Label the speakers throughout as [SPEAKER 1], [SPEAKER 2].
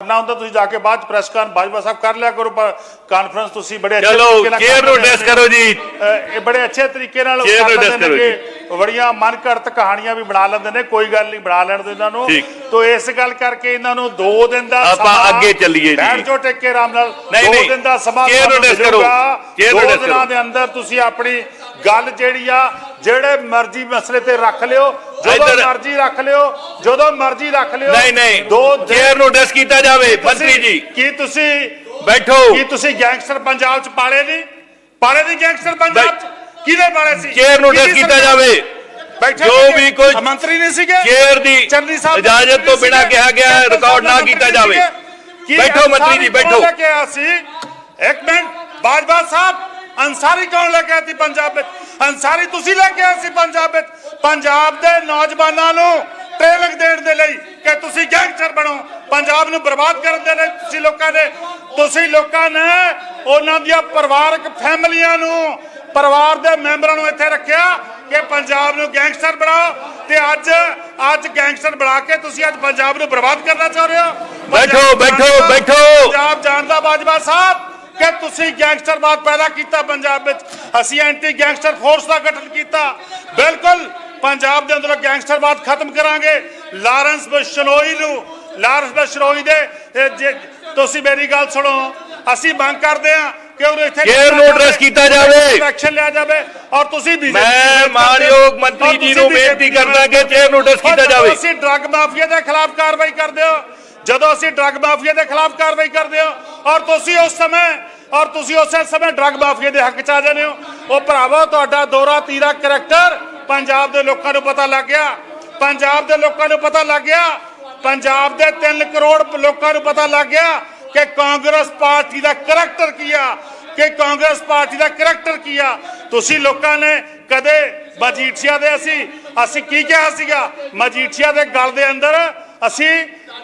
[SPEAKER 1] ਨਾ ਹੁੰਦਾ ਤੁਸੀਂ ਜਾ ਕੇ ਬਾਅਦ ਪ੍ਰੈਸ ਕਾਨ ਬਾਜਵਾ ਸਾਹਿਬ ਕਰ ਲਿਆ ਕਰੋ ਕਾਨਫਰੰਸ ਤੁਸੀਂ ਬੜੇ ਅੱਛੇ
[SPEAKER 2] ਚਲੋ
[SPEAKER 1] ਤਰੀਕੇ ਨਾਲ
[SPEAKER 2] ਚੇਅਰ
[SPEAKER 1] ਕਰ
[SPEAKER 2] ਨੂੰ ਡੈਸ ਜੀ।
[SPEAKER 1] ਇਹ ਬੜੇ ਅੱਛੇ ਤਰੀਕੇ ਨਾਲ
[SPEAKER 2] Chair ਨੂੰ
[SPEAKER 1] ਕਰੋ ਨੇ ਬੜੀਆਂ ਮਨ ਘੜਤ ਕਹਾਣੀਆਂ ਵੀ ਬਣਾ ਲੈਂਦੇ ਨੇ ਕੋਈ ਗੱਲ ਨਹੀਂ ਬਣਾ ਲੈਣ ਦਿਓ ਇਹਨਾਂ ਨੂੰ। ਤੋ ਇਸ ਗੱਲ ਕਰਕੇ ਇਹਨਾਂ ਨੂੰ 2 ਦਿਨ ਦਾ
[SPEAKER 2] ਆਪਾਂ ਅੱਗੇ ਚੱਲੀਏ ਜੀ।
[SPEAKER 1] ਬੈਠ ਜਾਓ ਟਿੱਕੇ ਆਰਾਮ ਨਾਲ
[SPEAKER 2] ਨਹੀਂ,
[SPEAKER 1] 2
[SPEAKER 2] ਨਹੀਂ।
[SPEAKER 1] ਦਿਨ ਦਾ ਸਮਾਂ
[SPEAKER 2] Chair ਨੂੰ
[SPEAKER 1] ਤੁਹਾਨੂੰ
[SPEAKER 2] address ਕਰੋ।
[SPEAKER 1] ਮਿਲੂਗਾ।
[SPEAKER 2] Chair ਨੂੰ
[SPEAKER 1] ਦੋ
[SPEAKER 2] address
[SPEAKER 1] ਦਿਨਾਂ
[SPEAKER 2] ਕਰੋ।
[SPEAKER 1] ਦੇ ਅੰਦਰ ਤੁਸੀਂ ਆਪਣੀ ਗੱਲ ਜਿਹੜੀ ਆ ਜਿਹੜੇ ਮਰਜ਼ੀ ਮਸਲੇ ਤੇ ਰੱਖ ਲਿਓ ਜਦੋਂ ਮਰਜ਼ੀ ਰੱਖ ਲਿਓ ਜਦੋਂ ਮਰਜ਼ੀ ਰੱਖ ਲਿਓ
[SPEAKER 2] ਨਹੀਂ ਨਹੀਂ
[SPEAKER 1] ਦੋ ਦਿਨ-
[SPEAKER 2] ਚੇਅਰ ਨੂੰ ਡੈਸ ਕੀਤਾ ਜਾਵੇ ਮੰਤਰੀ ਜੀ
[SPEAKER 1] ਕੀ ਤੁਸੀਂ
[SPEAKER 2] ਬੈਠੋ
[SPEAKER 1] ਕੀ ਤੁਸੀਂ ਗੈਂਗਸਟਰ ਪੰਜਾਬ ਚ ਪਾਲੇ ਨਹੀਂ ਪਾਲੇ ਨਹੀਂ ਗੈਂਗਸਟਰ ਪੰਜਾਬ ਚ ਕਿਹਦੇ ਪਾਲੇ ਸੀ?
[SPEAKER 2] ਚੇਅਰ ਨੂੰ ਡੈਸ ਕੀਤਾ? ਜਾਵੇ। ਜੋ? ਵੀ ਕੋਈ
[SPEAKER 1] ਮੰਤਰੀ ਨਹੀਂ ਸੀਗੇ?
[SPEAKER 2] ਚੇਅਰ ਦੀ ਇਜਾਜ਼ਤ ਤੋਂ ਬਿਨਾਂ? ਕਿਹਾ ਗਿਆ ਰਿਕਾਰਡ ਨਾ ਕੀਤਾ ਜਾਵੇ। ਬੈਠੋ ਮੰਤਰੀ ਜੀ, ਬੈਠੋ।
[SPEAKER 1] ਲੈ ਕੇ ਸੀ? ਇੱਕ ਮਿੰਟ ਬਾਜਵਾ ਸਾਹਿਬ ਅੰਸਾਰੀ ਕੌਣ ਲੈ ਕੇ ਸੀ ਪੰਜਾਬ ਵਿੱਚ? ਅੰਸਾਰੀ ਤੁਸੀਂ ਲੈ ਕੇ ਆਏ ਸੀ ਪੰਜਾਬ ਵਿੱਚ? ਪੰਜਾਬ ਦੇ ਨੌਜਵਾਨਾਂ ਨੂੰ ਟ੍ਰੇਨਿੰਗ ਦੇਣ ਦੇ ਲਈ ਕਿ ਤੁਸੀਂ ਗੈਂਗਸਟਰ ਬਣੋ। ਪੰਜਾਬ ਨੂੰ ਬਰਬਾਦ ਕਰਨ ਦੇ ਲਈ ਤੁਸੀਂ ਲੋਕਾਂ ਨੇ ਤੁਸੀਂ ਲੋਕਾਂ ਨੇ ਉਹਨਾਂ ਦੀਆਂ ਪਰਿਵਾਰਕ ਫੈਮਲੀਆਂ ਨੂੰ ਪਰਿਵਾਰ ਦੇ ਮੈਂਬਰਾਂ ਨੂੰ ਇੱਥੇ ਰੱਖਿਆ ਕਿ ਪੰਜਾਬ ਨੂੰ ਗੈਂਗਸਟਰ ਬਣਾਓ ਤੇ ਅੱਜ ਅੱਜ ਗੈਂਗਸਟਰ ਬਣਾ ਕੇ ਤੁਸੀਂ ਅੱਜ ਪੰਜਾਬ ਨੂੰ ਬਰਬਾਦ ਕਰਨਾ ਚਾਹ ਰਹੇ ਹੋ?
[SPEAKER 2] ਬੈਠੋ, ਬੈਠੋ, ਬੈਠੋ।
[SPEAKER 1] ਪੰਜਾਬ ਜਾਣਦਾ ਬਾਜਵਾ ਸਾਹਿਬ ਕਿ ਤੁਸੀਂ ਗੈਂਗਸਟਰਵਾਦ ਪੈਦਾ ਕੀਤਾ ਪੰਜਾਬ ਵਿੱਚ। ਅਸੀਂ ਐਂਟੀ ਗੈਂਗਸਟਰ ਫੋਰਸ ਦਾ ਗਠਨ ਕੀਤਾ। ਬਿਲਕੁਲ ਪੰਜਾਬ ਦੇ ਅੰਦਰੋਂ ਗੈਂਗਸਟਰਵਾਦ ਖਤਮ ਕਰਾਂਗੇ। ਲਾਰੈਂਸ ਬਸ਼ਨੋਈ ਨੂੰ ਲਾਰੈਂਸ ਬਸ਼ਨੋਈ ਦੇ ਤੁਸੀਂ ਮੇਰੀ ਗੱਲ ਸੁਣੋ। ਅਸੀਂ ਮੰਗ ਕਰਦੇ ਹਾਂ ਕਿ ਉਹ ਇੱਥੇ?
[SPEAKER 2] Chair ਨੂੰ address ਕੀਤਾ ਜਾਵੇ।
[SPEAKER 1] ਐਕਸ਼ਨ ਲਿਆ ਜਾਵੇ ਔਰ ਤੁਸੀਂ ਵੀ
[SPEAKER 2] ਮੈਂ ਮਾਨਯੋਗ ਮੰਤਰੀ ਜੀ ਨੂੰ ਬੇਨਤੀ ਕਰਦਾ ਕਿ ਚੇਅਰ ਨੂੰ ਡਿਸ ਕੀਤਾ ਜਾਵੇ।
[SPEAKER 1] ਅਸੀਂ ਡਰੱਗ ਮਾਫੀਆ ਦੇ ਖਿਲਾਫ ਕਾਰਵਾਈ ਕਰਦੇ ਹੋ ਜਦੋਂ ਅਸੀਂ ਡਰੱਗ ਮਾਫੀਆ ਦੇ ਖਿਲਾਫ ਕਾਰਵਾਈ ਕਰਦੇ ਹੋ ਔਰ ਤੁਸੀਂ ਉਸ ਸਮੇਂ ਔਰ ਤੁਸੀਂ ਉਸੇ ਸਮੇਂ ਡਰੱਗ ਮਾਫੀਆ ਦੇ ਹੱਕ ਚ ਆ ਜਾਂਦੇ ਹੋ। ਉਹ ਭਰਾਵੋ ਤੁਹਾਡਾ ਦੋਰਾ ਤੀਰਾ ਕਰੈਕਟਰ ਪੰਜਾਬ ਦੇ ਲੋਕਾਂ ਨੂੰ ਪਤਾ ਲੱਗ ਗਿਆ। ਪੰਜਾਬ ਦੇ ਲੋਕਾਂ ਨੂੰ ਪਤਾ ਲੱਗ ਗਿਆ। ਪੰਜਾਬ ਦੇ 3 ਕਰੋੜ ਲੋਕਾਂ ਨੂੰ ਪਤਾ ਲੱਗ ਗਿਆ ਕਿ ਕਾਂਗਰਸ ਪਾਰਟੀ ਦਾ ਕਰੈਕਟਰ ਕੀ ਆ। ਕਿ ਕਾਂਗਰਸ ਪਾਰਟੀ ਦਾ ਕਰੈਕਟਰ ਕੀ ਆ? ਤੁਸੀਂ ਲੋਕਾਂ ਨੇ ਕਦੇ ਮਜੀਠੀਆ ਦੇ ਅਸੀਂ ਅਸੀਂ ਕੀ ਕਿਹਾ ਸੀਗਾ? ਮਜੀਠੀਆ ਦੇ ਗਲ ਦੇ ਅੰਦਰ ਅਸੀਂ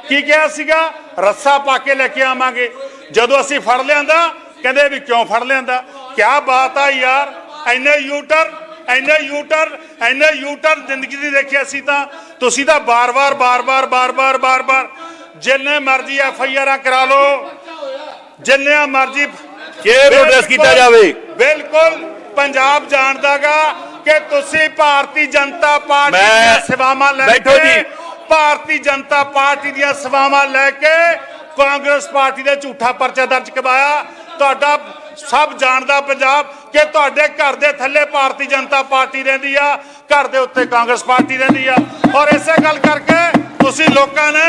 [SPEAKER 1] ਕੀ ਕਿਹਾ ਸੀਗਾ? ਰੱਸਾ ਪਾ ਕੇ ਲੈ ਕੇ ਆਵਾਂਗੇ। ਜਦੋਂ ਅਸੀਂ ਫੜ ਲਿਆਂਦਾ, ਕਹਿੰਦੇ ਵੀ ਕਿਉਂ ਫੜ ਲਿਆਂਦਾ? ਕੀ ਬਾਤ ਆ ਯਾਰ ਐਨੇ ਯੂਟਰ ਐਨੇ ਯੂਟਰ ਐਨੇ ਯੂਟਰ ਜ਼ਿੰਦਗੀ ਦੀ ਦੇਖੀ ਅਸੀਂ ਤਾਂ। ਤੁਸੀਂ ਤਾਂ ਬਾਰ-ਬਾਰ ਬਾਰ-ਬਾਰ ਬਾਰ-ਬਾਰ ਬਾਰ-ਬਾਰ ਜਿੰਨੇ ਮਰਜ਼ੀ ਐਫ ਆਈ ਆਰਾਂ ਕਰਾ ਲਓ। ਜਿੰਨੇ ਮਰਜ਼ੀ
[SPEAKER 2] ਚੇਅਰ ਨੂੰ ਡਿਸ ਕੀਤਾ ਜਾਵੇ।
[SPEAKER 1] ਬਿਲਕੁਲ ਪੰਜਾਬ ਜਾਣਦਾਗਾ ਕਿ ਤੁਸੀਂ ਭਾਰਤੀ ਜਨਤਾ ਪਾਰਟੀ ਦੀਆਂ ਸੇਵਾਵਾਂ ਲੈ ਕੇ। ਭਾਰਤੀ ਜਨਤਾ ਪਾਰਟੀ ਦੀਆਂ ਸੇਵਾਵਾਂ ਲੈ ਕੇ ਕਾਂਗਰਸ ਪਾਰਟੀ ਦੇ ਝੂਠਾ ਪਰਚਾ ਦਰਜ ਕਰਵਾਇਆ। ਤੁਹਾਡਾ ਸਭ ਜਾਣਦਾ ਪੰਜਾਬ ਕਿ ਤੁਹਾਡੇ ਘਰ ਦੇ ਥੱਲੇ ਭਾਰਤੀ ਜਨਤਾ ਪਾਰਟੀ ਰਹਿੰਦੀ ਆ ਘਰ ਦੇ ਉੱਤੇ ਕਾਂਗਰਸ ਪਾਰਟੀ ਰਹਿੰਦੀ ਆ। ਔਰ ਇਸੇ ਗੱਲ ਕਰਕੇ ਤੁਸੀਂ ਲੋਕਾਂ ਨੇ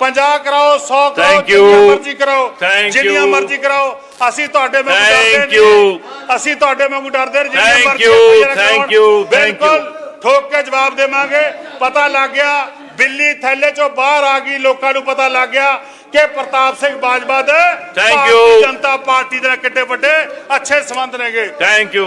[SPEAKER 1] 50 ਕਰਾਓ 100 ਕਰਾਓ
[SPEAKER 2] Thank you.
[SPEAKER 1] ਜਿੰਨੀਆਂ ਮਰਜ਼ੀ ਕਰਾਓ
[SPEAKER 2] Thank
[SPEAKER 1] ਜਿੰਨੀਆਂ
[SPEAKER 2] you.
[SPEAKER 1] ਮਰਜ਼ੀ ਕਰਾਓ ਅਸੀਂ ਤੁਹਾਡੇ ਵਾਂਗੂ
[SPEAKER 2] Thank
[SPEAKER 1] ਡਰਦੇ
[SPEAKER 2] you.
[SPEAKER 1] ਨਹੀਂ ਅਸੀਂ ਤੁਹਾਡੇ ਵਾਂਗੂ ਡਰਦੇ ਨਹੀਂ ਜਿੰਨੀਆਂ
[SPEAKER 2] Thank
[SPEAKER 1] ਮਰਜ਼ੀ
[SPEAKER 2] you,
[SPEAKER 1] FIR ਕਰਾਉਣ।
[SPEAKER 2] thank you, thank
[SPEAKER 1] ਬਿਲਕੁਲ ਠੋਕ ਕੇ ਜਵਾਬ ਦੇਵਾਂਗੇ ਪਤਾ ਲੱਗ ਗਿਆ ਬਿੱਲੀ ਥੈਲੇ ਚੋਂ ਬਾਹਰ ਆ ਗਈ ਲੋਕਾਂ ਨੂੰ ਪਤਾ ਲੱਗ ਗਿਆ ਕਿ ਪ੍ਰਤਾਪ ਸਿੰਘ ਬਾਜਵਾ ਦੇ
[SPEAKER 2] Thank
[SPEAKER 1] Bharatiya
[SPEAKER 2] you.
[SPEAKER 1] Janata party ਦੇ ਨਾਲ ਕਿੱਡੇ ਵੱਡੇ ਅੱਛੇ ਸੰਬੰਧ ਨੇਗੇ
[SPEAKER 2] ਥੈਂਕ ਯੂ